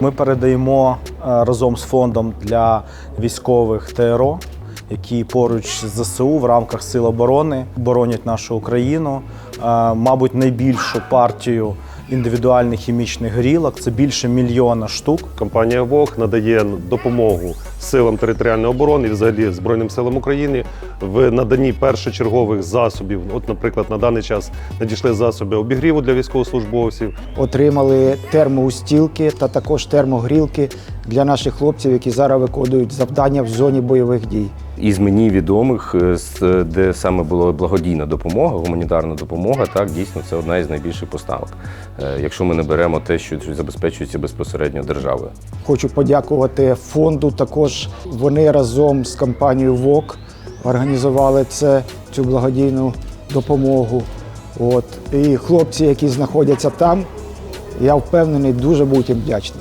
Ми передаємо е, разом з фондом для військових ТРО, які поруч з ЗСУ в рамках Сил оборони боронять нашу Україну. Е, Мабуть, найбільшу партію індивідуальних хімічних грілок це більше мільйона штук. Компанія ВОГ надає допомогу силам територіальної оборони і взагалі Збройним силам України в наданні першочергових засобів. От, наприклад, на даний час надійшли засоби обігріву для військовослужбовців, Отримали термоустілки та також термогрілки для наших хлопців, які зараз виконують завдання в зоні бойових дій. Із мені відомих, е, де саме була благодійна допомога, гуманітарна допомога, так дійсно це одна із найбільших поставок. Е, Якщо ми не беремо те, що забезпечується безпосередньо державою. Хочу подякувати фонду. Також вони разом з компанією ВОК організували це, цю благодійну допомогу. От. І хлопці, які знаходяться там, я впевнений, дуже будуть їм вдячні.